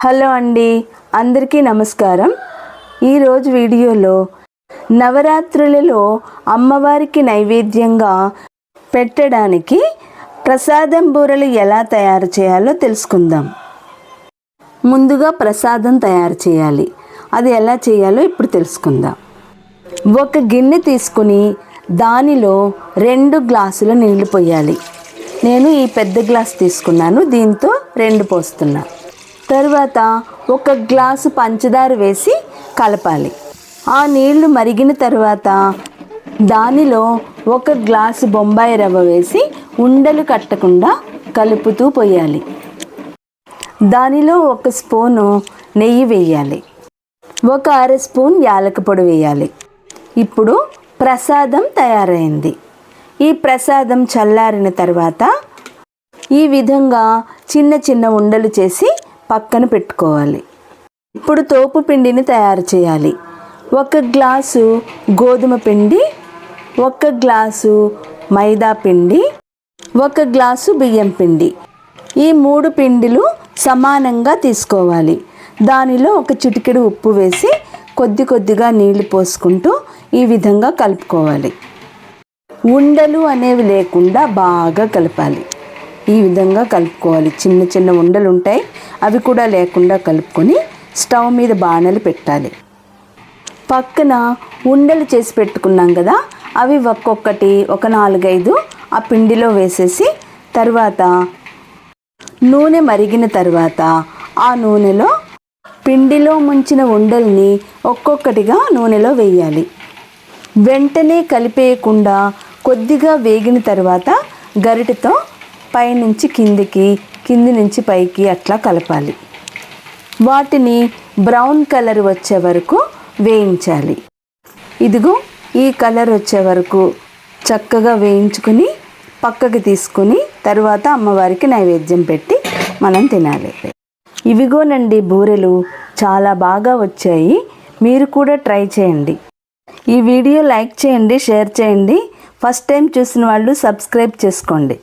Hello అండి అందరికీ నమస్కారం. ఈరోజు వీడియోలో నవరాత్రులలో అమ్మవారికి నైవేద్యంగా పెట్టడానికి ప్రసాదం బూరలు ఎలా తయారు చేయాలో తెలుసుకుందాం. ముందుగా ప్రసాదం తయారు చేయాలి. అది ఎలా చేయాలో ఇప్పుడు తెలుసుకుందాం. ఒక గిన్నె తీసుకుని దానిలో రెండు గ్లాసుల నీళ్ళు పోయాలి. నేను ఈ పెద్ద గ్లాస్ తీసుకున్నాను దీంతో రెండు పోస్తున్నాను తర్వాత ఒక గ్లాసు పంచదార వేసి కలపాలి. ఆ నీళ్ళు మరిగిన తర్వాత దానిలో ఒక గ్లాసు బొంబాయి రవ్వ వేసి ఉండలు కట్టకుండా కలుపుతూ పోయాలి. దానిలో ఒక స్పూను నెయ్యి వేయాలి. ఒక అర స్పూన్ యాలక పొడి వేయాలి. ఇప్పుడు ప్రసాదం తయారైంది. ఈ ప్రసాదం చల్లారిన తర్వాత ఈ విధంగా చిన్న చిన్న ఉండలు చేసి పక్కన పెట్టుకోవాలి. ఇప్పుడు తోపు పిండిని తయారు చేయాలి. ఒక గ్లాసు గోధుమ పిండి ఒక గ్లాసు మైదా పిండి ఒక గ్లాసు బియ్యం పిండి. ఈ మూడు పిండిలు సమానంగా తీసుకోవాలి. దానిలో ఒక చిటికెడు ఉప్పు వేసి కొద్ది కొద్దిగా నీళ్ళు పోసుకుంటూ ఈ విధంగా కలుపుకోవాలి. ఉండలు అనేవి లేకుండా బాగా కలపాలి. ఈ విధంగా కలుపుకోవాలి. చిన్న చిన్న ఉండలు ఉంటాయి అవి కూడా లేకుండా కలుపుకొని స్టవ్ మీద బాణలు పెట్టాలి. పక్కన ఉండలు చేసి పెట్టుకున్నాం కదా అవి ఒక్కొక్కటి ఒక నాలుగైదు ఆ పిండిలో వేసేసి తర్వాత నూనె మరిగిన తర్వాత ఆ నూనెలో పిండిలో ముంచిన ఉండల్ని ఒక్కొక్కటిగా నూనెలో వేయాలి. వెంటనే కలిపేయకుండా కొద్దిగా వేగిన తర్వాత గరిటతో పైనుంచి కిందికి కింది నుంచి పైకి అట్లా కలపాలి. వాటిని బ్రౌన్ కలర్ వచ్చే వరకు వేయించాలి. ఇదిగో ఈ కలర్ వచ్చే వరకు చక్కగా వేయించుకుని పక్కకి తీసుకుని తర్వాత అమ్మవారికి నైవేద్యం పెట్టి మనం తినాలి. ఇవిగోనండి బూరెలు చాలా బాగా వచ్చాయి. మీరు కూడా ట్రై చేయండి. ఈ వీడియో లైక్ చేయండి షేర్ చేయండి. ఫస్ట్ టైం చూసిన వాళ్ళు సబ్స్క్రైబ్ చేసుకోండి.